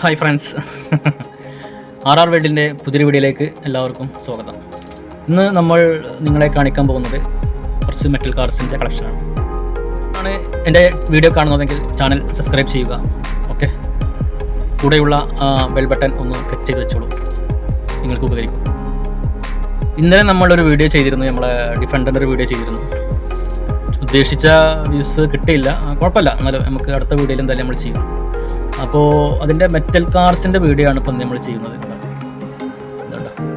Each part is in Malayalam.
ഹായ് ഫ്രണ്ട്സ് ആർ ആർ വേൾഡിന്റെ പുതിയ വീഡിയോയിലേക്ക് എല്ലാവർക്കും സ്വാഗതം. ഇന്ന് നമ്മൾ നിങ്ങളെ കാണിക്കാൻ പോകുന്നത് കുറച്ച് മെറ്റൽ കാർസിന്റെ കളക്ഷനാണ് ആണ്. എന്റെ വീഡിയോ കാണുന്നതെങ്കിൽ ചാനൽ സബ്സ്ക്രൈബ് ചെയ്യുക. ഓക്കെ കൂടെയുള്ള ബെൽ ബട്ടൺ ഒന്ന് ക്ലിക്ക് ചെയ്ത് വെച്ചോളൂ. നിങ്ങൾക്ക് ഉപകരിക്കും. ഇന്നലെ നമ്മളൊരു വീഡിയോ ചെയ്തിരുന്നു. നമ്മളെ ഡിഫൻഡറിന്റെ ഒരു വീഡിയോ ചെയ്തിരുന്നു. ഉദ്ദേശിച്ച വ്യൂസ് കിട്ടിയില്ല. കുഴപ്പമില്ല. എന്നാലും നമുക്ക് അടുത്ത വീഡിയോയിൽ എന്തായാലും നമ്മൾ ചെയ്യും. അപ്പോൾ അതിന്റെ മെറ്റൽ കാർസിന്റെ വീഡിയോ ആണ് ഇപ്പം നമ്മൾ ചെയ്യുന്നത്.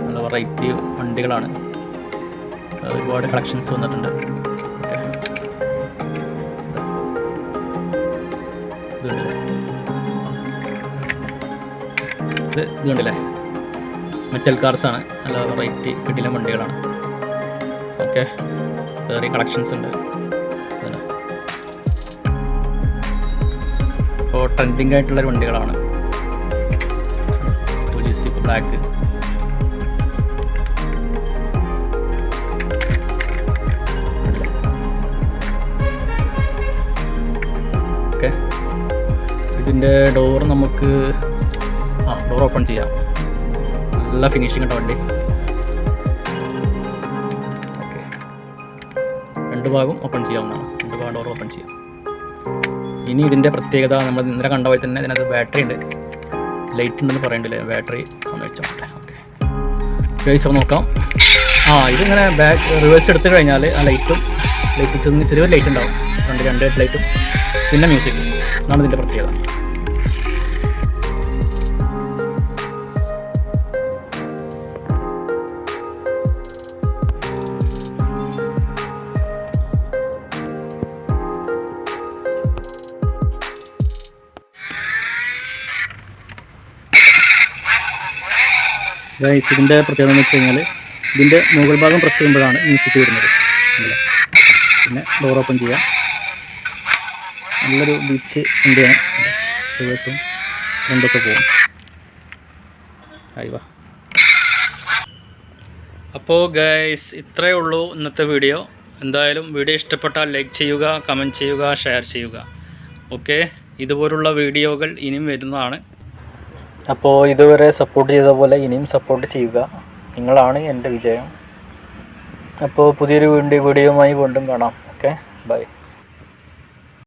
നല്ല വെറൈറ്റി വണ്ടികളാണ്. ഒരുപാട് കളക്ഷൻസ് വന്നിട്ടുണ്ട്. ഇത് മെറ്റൽ കാർസാണ് നല്ല വെറൈറ്റി കിട്ടിലെ വണ്ടികളാണ്. ഓക്കെ വേറെ കളക്ഷൻസ് ഉണ്ട്. ട്രെൻഡിങ് ആയിട്ടുള്ള വണ്ടികളാണ്. Police jeep black okay. ഇതിന്റെ ഡോർ നമുക്ക് ആ ഡോർ ഓപ്പൺ ചെയ്യാം. നല്ല ഫിനിഷിംഗ് കേട്ടോ വണ്ടി. ഓക്കെ. രണ്ട് ഭാഗം ഓപ്പൺ ചെയ്യാവുന്നതാണ്. രണ്ട് ഭാഗം ഡോർ ഓപ്പൺ ചെയ്യാം. ഇനി ഇതിന്റെ പ്രത്യേകത നമ്മൾ ഇന്നലെ കണ്ട പോലെ തന്നെ ഇതിനകത്ത് ബാറ്ററി ഉണ്ട്. ലൈറ്റ് ഉണ്ടെന്ന് പറയണ്ടല്ലേ? ബാറ്ററി ഒന്ന് വെച്ചോട്ടെ ഓക്കെ ഗൈസ് നോക്കാം. ആ ഇതിങ്ങനെ ബാക്ക് റിവേഴ്സ് എടുത്തു കഴിഞ്ഞാൽ ആ ലൈറ്റും ലൈറ്റ് ചെറിയൊരു ലൈറ്റ് ഉണ്ടാവും. രണ്ട് രണ്ട് ലൈറ്റും പിന്നെ മ്യൂസിക് അതാണ് ഇതിന്റെ പ്രത്യേകത. ഗൈസ് ഇതിന്റെ പ്രത്യേകത എന്ന് വെച്ച് കഴിഞ്ഞാൽ ഇതിന്റെ മുകൾ ഭാഗം പ്രസ് ചെയ്യുമ്പോഴാണ് മ്യൂസിക് വരുന്നത്? പിന്നെ ഡോർ ഓപ്പൺ ചെയ്യാം. നല്ലൊരു ബീച്ച് ഇന്ത്യയാണ് ദിവസവും രണ്ടൊക്കെ പോകും ആയി വാ. അപ്പോൾ ഗൈസ് ഇത്രയേ ഉള്ളൂ ഇന്നത്തെ വീഡിയോ എന്തായാലും വീഡിയോ ഇഷ്ടപ്പെട്ടാൽ ലൈക്ക് ചെയ്യുക കമന്റ് ചെയ്യുക ഷെയർ ചെയ്യുക. ഓക്കെ ഇതുപോലുള്ള വീഡിയോകൾ ഇനിയും വരുന്നതാണ്. അപ്പോൾ ഇതുവരെ സപ്പോർട്ട് ചെയ്ത പോലെ ഇനിയും സപ്പോർട്ട് ചെയ്യുക. നിങ്ങളാണ് എന്റെ വിജയം. അപ്പോൾ പുതിയൊരു വീണ്ടും വീഡിയോയുമായി വീണ്ടും കാണാം. Okay bye